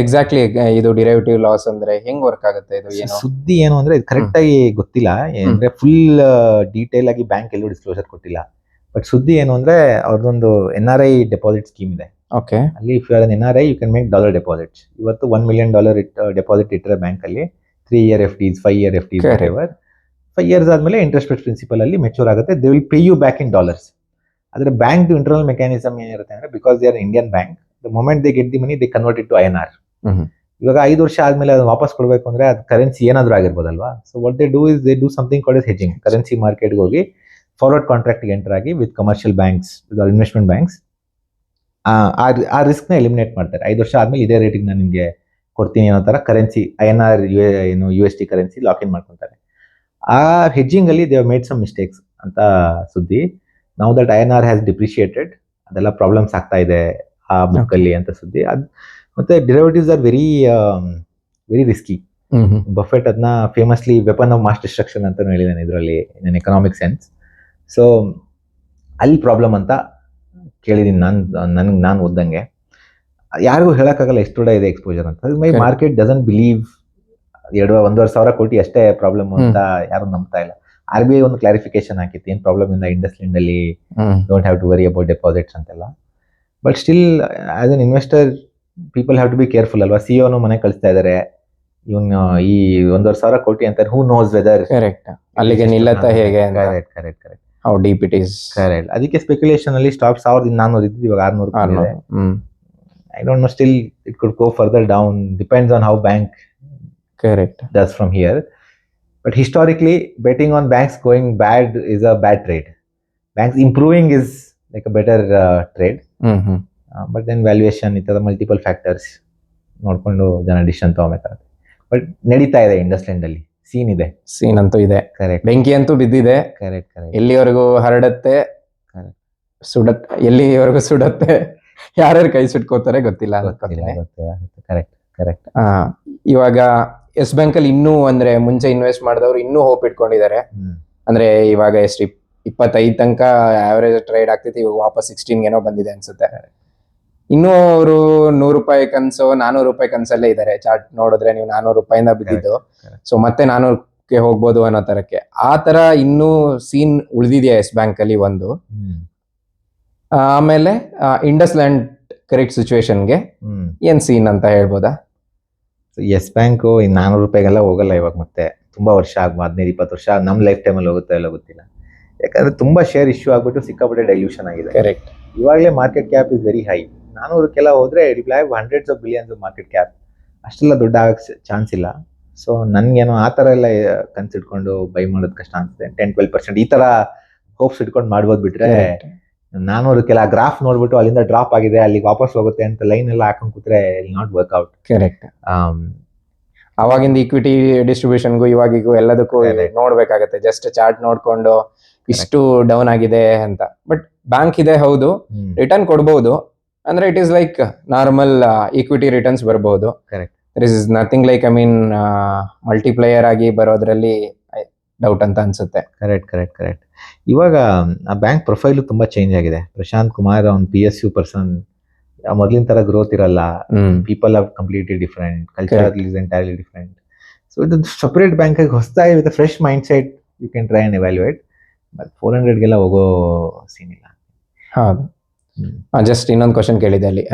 ಎಕ್ಸಾಕ್ಟ್ಲಿ ಇದು ಡಿರೈವೇಟಿವ್ ಲಾಸ್ ಅಂದ್ರೆ ಹೆಂಗ್ ವರ್ಕ್ ಆಗುತ್ತೆ? ಇದು ಏನು? ಸುದ್ದಿ ಏನು ಅಂದ್ರೆ ಕರೆಕ್ಟ್ ಆಗಿ ಗೊತ್ತಿಲ್ಲ. ಅಂದ್ರೆ ಫುಲ್ ಡೀಟೇಲ್ ಆಗಿ ಬ್ಯಾಂಕ್ ಎಲ್ಲೂ ಡಿಸ್ಕ್ಲೋಸರ್ ಕೊಟ್ಟಿಲ್ಲ. ಬಟ್ ಸುದ್ದಿ ಏನು ಅಂದ್ರೆ ಅವ್ರದ್ದೊಂದು N R I deposit scheme ಇದೆ. ಓಕೆ ಅಲ್ಲಿ if you are N R I you can make dollar deposits ಇವತ್ತು one million dollar it deposit ಇಟ್ಟರೆ ಬ್ಯಾಂಕಲ್ಲಿ three year F Ds five year F Ds. Ever five years ಆದಮೇಲೆ ಇಂಟ್ರೆಸ್ಟ್ ರೇಟ್ ಪ್ರಿನ್ಸಿಪಲ್ ಅಲ್ಲಿ ಮೆಚೂರ್ ಆಗುತ್ತೆ. They will pay you back in dollars ಆದರೆ ಬ್ಯಾಂಕ್ ಇಂಟರ್ನಲ್ ಮೆಕ್ಯಾನಿಸಮ್ ಏನಿರುತ್ತೆ ಅಂದ್ರೆ because they are Indian bank the moment they get the money they convert it to I N R. ಇವಾಗ ಐದು ವರ್ಷ ಆದಮೇಲೆ ಅದು ವಾಪಸ್ ಕೊಡಬೇಕು ಅಂದ್ರೆ ಅದು ಕರೆನ್ಸಿ ಏನಾದರೂ ಆಗಿರ್ಬೋದಲ್ವಾ? So what they do is they do something called is hedging currency ಮಾರ್ಕೆಟ್ಗೆ ಹೋಗಿ ಫಾರ್ವರ್ಡ್ ಕಾಂಟ್ರಾಕ್ಟ್ಗೆ ಎಂಟರ್ ಆಗಿ with commercial banks with investment banks ಆ ರಿಸ್ಕ್ನ ಎಲಿಮಿನೇಟ್ ಮಾಡ್ತಾರೆ. ಐದು ವರ್ಷ ಆದ್ಮೇಲೆ ಇದೇ ರೇಟಿಗೆ ನಾನು ನಿಮಗೆ ಕೊಡ್ತೀನಿ ಅನ್ನೋ ಥರ currency I N R U ಏನು U S T currency lock in ಮಾಡ್ಕೊತಾರೆ. ಆ ಹೆಜ್ಜಿಂಗಲ್ಲಿ ದೇವ್ ಮೇಡ್ ಸಮ್ ಮಿಸ್ಟೇಕ್ಸ್ ಅಂತ ಸುದ್ದಿ. ನಾವು that I N R has depreciated ಅದೆಲ್ಲ ಪ್ರಾಬ್ಲಮ್ಸ್ ಆಗ್ತಾ ಇದೆ ಆ ಬುಕ್ಕಲ್ಲಿ ಅಲ್ಲಿ ಅಂತ ಸುದ್ದಿ. ಅದ್ ಮತ್ತೆ derivatives are very very risky Buffett ಅದನ್ನ famously weapon of mass destruction ಅಂತ ಹೇಳಿದ್ದಾನೆ ಇದರಲ್ಲಿ ಇನ್ ಎಕನಾಮಿಕ್ ಸೆನ್ಸ್ ಸೊ ಅಲ್ಲಿ ಪ್ರಾಬ್ಲಮ್ ಅಂತ ಕೇಳಿದೀನಿ ನಾನು ನನಗೆ ನಾನು ಓದ್ದಂಗೆ. ಯಾರಿಗೂ ಹೇಳೋಕ್ಕಾಗಲ್ಲ ಎಷ್ಟು ದೊಡ್ಡ ಇದೆ ಎಕ್ಸ್ಪೋಜರ್ ಅಂತ. ಮೈ ಮಾರ್ಕೆಟ್ ಡಸಂಟ್ ಬಿಲೀವ್ ಎರಡು ಒಂದೂವರೆ ಸಾವಿರ ಕೋಟಿ ಅಷ್ಟೇ ಪ್ರಾಬ್ಲಮ್ ಅಂತ ಯಾರು ನಂಬ್ತಾ ಇಲ್ಲ. ಆರ್ ಬಿ ಐ ಒಂದು ಕ್ಲಾರಿಫಿಕೇಶನ್ ಹಾಕಿತ್ತು ಏನು ಪ್ರಾಬ್ಲಮ್ ಇಂದ ಹ್ಮ್. Don't have to worry about deposits ಅಂತೆಲ್ಲ. But still as an investor people have to be careful ಅಲ್ವಾ? ಸಿ ಒನು ಮನೆ ಕಳಿಸ್ತಾ ಇದ್ದಾರೆ ಇವನ್ ಈ ಒಂದೂವರೆ ಸಾವಿರ ಕೋಟಿ ಅಂತಾರೆ ಹೂ ನೋಸ್ ವೆದರ್ ಕರೆಕ್ಟ್ ಅಲ್ಲಿಗೆ ನಿಲ್ಲತ್ತ ಹೇಗೆ ಅಂತ. Correct correct correct how deep it is correct ಅದಕ್ಕೆ ಸ್ಪೆಕ್ಯುಲೇಷನ್ ಅಲ್ಲಿ ಸ್ಟಾಕ್ ಸಾವಿರದ ನಾನ್ನೂರು ಇದ್ದು ಇವಾಗ ಆರ್ನೂರು ಆರ್ನೂರು. ಹ್ಮ್. I don't know still it could go further down depends on how bank correct does from here. But historically, betting on banks going bad is a bad trade. Banks improving is like a better uh, trade. Hmm hmm Uh, but then valuation, ಈ ಥರ ಮಲ್ಟಿಪಲ್ ಫ್ಯಾಕ್ಟರ್ಸ್ ನೋಡ್ಕೊಂಡು ಜನ ಡಿಸಿಷನ್ ತಗೋಬೇಕಾಗುತ್ತೆ. ಬಟ್ ನಡೀತಾ ಇದೆ ಇಂಡಸ್ಟ್ರಿಯಲ್ ಅಲ್ಲಿ ಸೀನ್ ಇದೆ. ಸೀನ್ ಅಂತೂ ಇದೆ. ಕರೆಕ್ಟ್ ಬೆಂಕಿ ಅಂತೂ ಬಿದ್ದಿದೆ. ಕರೆಕ್ಟ್ ಕರೆಕ್ಟ್ ಎಲ್ಲಿವರೆಗೂ ಹರಡತ್ತೆ. ಸುಡತ್ ಎಲ್ಲಿವರೆಗೂ ಸುಡತ್ತೆ? ಯಾರ್ಯಾರು ಕೈ ಸುಟ್ಕೋತಾರೆ ಗೊತ್ತಿಲ್ಲ ಕರೆಕ್ಟ್ ಕರೆಕ್ಟ್ ಆ, ಇವಾಗ ಎಸ್ ಬ್ಯಾಂಕ್ ಅಲ್ಲಿ ಇನ್ನೂ ಅಂದ್ರೆ ಮುಂಚೆ ಇನ್ವೆಸ್ಟ್ ಮಾಡಿದವರು ಇನ್ನೂ ಹೋಪ್ ಇಟ್ಕೊಂಡಿದ್ದಾರೆ. ಅಂದ್ರೆ ಇವಾಗ ಎಷ್ಟು ಇಪ್- ಇಪ್ಪತ್ತೈದು ತನಕ ಆವರೇಜ್ ಟ್ರೇಡ್ ಆಗ್ತೈತಿ ಇವಾಗ ವಾಪಸ್ ಸಿಕ್ಸ್ಟೀನ್ ಏನೋ ಬಂದಿದೆ ಅನ್ಸುತ್ತೆ. ಇನ್ನೂ ಅವರು ನೂರು ರೂಪಾಯಿ ಕನ್ಸು ನಾನೂರು ರೂಪಾಯಿ ಕನ್ಸಲ್ಲೇ ಇದ್ದಾರೆ ಚಾರ್ಟ್ ನೋಡಿದ್ರೆ ನೀವು ನಾನೂರು ರೂಪಾಯಿಂದ ಬಿದ್ದಿದ್ದು. ಸೊ ಮತ್ತೆ ನಾನೂರಕ್ಕೆ ಹೋಗ್ಬೋದು ಅನ್ನೋ ತರಕ್ಕೆ. ಆ ತರ ಇನ್ನೂ ಸೀನ್ ಉಳಿದಿದೆಯಾ ಎಸ್ ಬ್ಯಾಂಕ್ ಅಲ್ಲಿ ಒಂದು ಆಮೇಲೆ ಇಂಡಸ್ ಲ್ಯಾಂಡ್ ಕರೆಕ್ಟ್ ಸಿಚುವೇಶನ್ಗೆ ಏನ್ ಸೀನ್ ಅಂತ ಹೇಳ್ಬೋದಾ? ಎಸ್ ಬ್ಯಾಂಕು ನಾನೂರು ರೂಪಾಯಿಗೆಲ್ಲ ಹೋಗಲ್ಲ ಇವಾಗ ಮತ್ತೆ. ತುಂಬಾ ವರ್ಷ ಆಗ್ಬೋದು ಹದಿನೈದು ಇಪ್ಪತ್ತು ವರ್ಷ ನಮ್ಮ ಲೈಫ್ ಟೈಮಲ್ಲಿ ಹೋಗುತ್ತೋ ಇಲ್ಲ ಗೊತ್ತಿಲ್ಲ. ಯಾಕಂದ್ರೆ ತುಂಬಾ ಶೇರ್ ಇಶ್ಯೂ ಆಗ್ಬಿಟ್ಟು ಸಿಕ್ಕಾಪಟ್ಟೆ ಡೈಲ್ಯೂಷನ್ ಆಗಿದೆ. ಕರೆಕ್ಟ್ ಇವಾಗಲೇ market cap is very high ನಾನೂರಕ್ಕೆಲ್ಲ ಹೋದ್ರೆ it will have hundreds of billions market cap ಅಷ್ಟೆಲ್ಲ ದೊಡ್ಡ ಆಗಕ್ಕೆ ಚಾನ್ಸ್ ಇಲ್ಲ. ಸೊ ನನ್ಗೇನೋ ಆ ಥರ ಎಲ್ಲ ಕನ್ಸಿಡ್ಕೊಂಡು ಬೈ ಮಾಡೋದು ಕಷ್ಟ ಅನ್ಸುತ್ತೆ. ಟೆನ್ ಟ್ವೆಲ್ ಪರ್ಸೆಂಟ್ ಈ ಥರ ಹೋಪ್ಸ್ ಇಟ್ಕೊಂಡು ಮಾಡ್ಬೋದು ಬಿಟ್ರೆ ನಾನೂರಕ್ಕೆಲ್ಲ ಗ್ರಾಫ್ ನೋಡ್ಬಿಟ್ಟು ಅಲ್ಲಿಂದ ಡ್ರಾಪ್ ಆಗಿದೆ ಅಲ್ಲಿಗೆ ವಾಪಸ್ ಹೋಗುತ್ತೆ ಅಂತ ಲೈನ್ ಎಲ್ಲ ಹಾಕೊಂಡ್ ಕೂತ್ರೆ ಇಲ್ಲಿ ನಾಟ್ ವರ್ಕ್ಔಟ್ ಕರೆಕ್ಟ್ ಅವಾಗಿಂದ ಇಕ್ವಿಟಿ ಡಿಸ್ಟ್ರಿಬ್ಯೂಷನ್ಗೂ ಇವಾಗಿಗೂ ಎಲ್ಲದಕ್ಕೂ. ನೋಡ್ಬೇಕಾಗತ್ತೆ. ಜಸ್ಟ್ ಚಾರ್ಟ್ ನೋಡ್ಕೊಂಡು ಇಷ್ಟು ಡೌನ್ ಆಗಿದೆ ಅಂತ. ಬಟ್ ಬ್ಯಾಂಕ್ ಇದೆ ಹೌದು. ರಿಟರ್ನ್ ಕೊಡ್ಬೋದು. ಅಂದ್ರೆ it is like normal equity returns ಬರಬಹುದು Correct. There is nothing like I mean multiplier ಆಗಿ ಬರೋದ್ರಲ್ಲಿ ಡೌಟ್ ಅಂತ ಅನ್ಸುತ್ತೆ. ಕರೆಕ್ಟ್ ಕರೆಕ್ಟ್ ಕರೆಕ್ಟ್ ಇವಾಗ ಆ ಬ್ಯಾಂಕ್ ಪ್ರೊಫೈಲು ತುಂಬಾ ಚೇಂಜ್ ಆಗಿದೆ. ಪ್ರಶಾಂತ್ ಕುಮಾರ್ ಅವ್ನ್ ಪಿ ಎಸ್ ಯು ಪರ್ಸನ್ ಮೊದಲಿನ ತರ ಗ್ರೋತ್ ಇರಲ್ಲ. ಹ್ಮ್. People are completely different culture. Is entirely different so ಇದು ಸಪರೇಟ್ ಬ್ಯಾಂಕ್ ಹೊಸದಾಗಿ with fresh mindset you can try and evaluate but four ಹಂಡ್ರೆಡ್ಗೆಲ್ಲ ಹೋಗೋ ಸೀನ್ ಇಲ್ಲ. ಹೌದು. ಜಸ್ಟ್ ಇನ್ನೊಂದು ಕ್ವಶನ್ ಕೇಳಿದೆ ಅಲ್ಲಿ.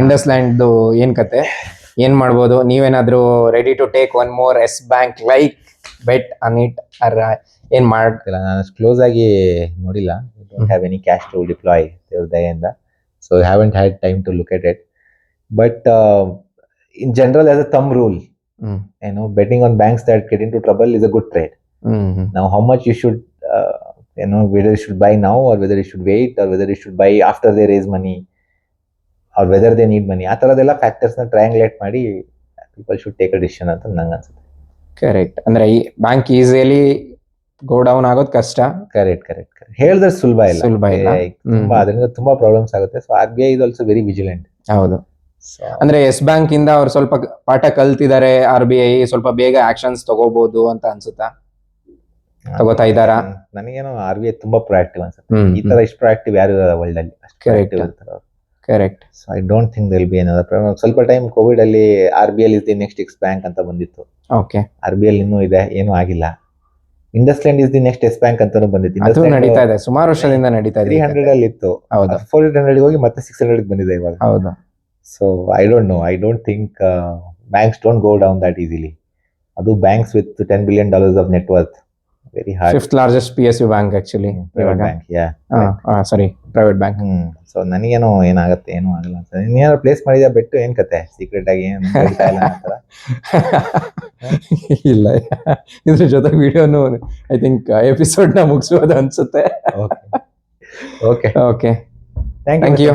ಇಂಡಸ್ ಲ್ಯಾಂಡ್ ಏನ್ ಕತೆ? ಏನ್ ಮಾಡ್ಬೋದು? ನೀವೇನಾದ್ರೂ ready to take one more Yes Bank like bet on it or ಏನ್ ಮಾಡ್ತಿಲ್ಲ ನಾನು ಕ್ಲೋಸ್ ಆಗಿ ನೋಡಿಲ್ಲ. Don't have any cash to deploy ದೇವ್ರ ದಯೆಯಿಂದ so haven't had time to look at it but in general as a thumb rule ಏನು betting on banks that get into trouble is a good trade ನಾವು how much you much you know whether you should buy now or whether you should wait or whether you should buy after they raise money or whether they need money. ಆ ಥರದ್ದೆಲ್ಲ ಫ್ಯಾಕ್ಟರ್ಸ್ನ ಟ್ರಯಾಂಗ್ಲೇಟ್ ಮಾಡಿ people should take a decision ಅಂತ ನಂಗೆ ಅನ್ಸುತ್ತೆ. ಕರೆಕ್ಟ್ ಅಂದ್ರೆ ಈ ಬ್ಯಾಂಕ್ ಈಸಿಯಲ್ಲಿ ಗೋ ಡೌನ್ ಆಗೋದು ಕಷ್ಟ. ಕರೆಕ್ಟ್ ಕರೆಕ್ಟ್ ಕರೆಕ್ಟ್ ಹೇಳಿದ್ರೆ ಸುಲಭ ಇಲ್ಲ. ಸುಲಭ ಇಲ್ಲ. ತುಂಬಾ ಅದರಿಂದ ತುಂಬಾ ಪ್ರಾಬ್ಲಮ್ಸ್ ಆಗುತ್ತೆ. ಸೊ ಆರ್ ಬಿ ಐ ಇದು ಆಲ್ಸೋ ವೆರಿ ವಿಜಿಲೆಂಟ್ ಹೌದು. ಅಂದ್ರೆ ಎಸ್ ಬ್ಯಾಂಕ್ ಇಂದ ಅವ್ರು ಸ್ವಲ್ಪ ಪಾಠ ಕಲ್ತಿದ್ದಾರೆ ಆರ್ ಬಿ ಐ ಸ್ವಲ್ಪ ಬೇಗ ಆಕ್ಷನ್ಸ್ ತಗೋಬಹುದು ಅಂತ ಅನ್ಸುತ್ತಾ? ತಗೋತಾ ಇದ್ದಾರಾ? ನನಗೇನೋ ಆರ್ ಬಿ ಐ ತುಂಬಾ ಪ್ರೊಯಾಕ್ಟಿವ್ ಅನ್ಸುತ್ತೆ. ಈ ತರ ಇಷ್ಟು ಪ್ರೊಯಾಕ್ಟಿವ್ ಯಾರು ವರ್ಲ್ಡ್ ಅಲ್ಲಿ. ಇರ್ತಾರೆ correct so I don't think there'll be ಏನಾದ್ರು ಪ್ರಾಬ್ಲಮ್ ಸ್ವಲ್ಪ ಟೈಮ್ ಕೋವಿಡ್ ಅಲ್ಲಿ R B L is the next Yes Bank ಅಂತ ಬಂದಿತ್ತು. ಓಕೆ ಆರ್ ಬಿ ಎಲ್ ಇನ್ನೂ ಇದೆ ಏನೂ ಆಗಿಲ್ಲ. IndusInd is the next Yes Bank ಅಂತಾನು ಬಂದಿತ್ತು. ಅದು ನಡೀತಾ ಇದೆ. ಸುಮಾರು ವರ್ಷದಿಂದ ನಡೀತಾ ತ್ರೀ ಇದೆ ಹಂಡ್ರೆಡ್ ಅಲ್ಲಿ ಇತ್ತು. ಹೌದು. ಫೋರ್ ಹಂಡ್ರೆಡ್ ಹೋಗಿ ಮತ್ತೆ ಸಿಕ್ಸ್ ಹಂಡ್ರೆಡ್ ಬಂದಿದೆ ಇವಾಗ. ಹೌದು. So I don't know I don't think banks don't go down that easily ಅದು banks with ten billion dollars of net worth very hard fifth largest P S U bank actually private bank yeah sorry private bank so ನನಗೇನೋ ಏನಾಗುತ್ತೆ ಏನೂ ಆಗಲ್ಲ ಅಂತ. ನೀನೇನಾದ್ರು ಪ್ಲೇಸ್ ಮಾಡಿದ್ಯಾ ಬೆಟ್ಟು ಏನ್ ಕತೆ? ಸೀಕ್ರೆಟ್ ಆಗಿ ಏನು ಇಲ್ಲ ಇದ್ರ ಜೊತೆ ವಿಡಿಯೋನು ಐ ಥಿಂಕ್ ಎಪಿಸೋಡ್ನ ಮುಗಿಸ್ಬೋದು ಅನ್ಸುತ್ತೆ. Okay okay thank you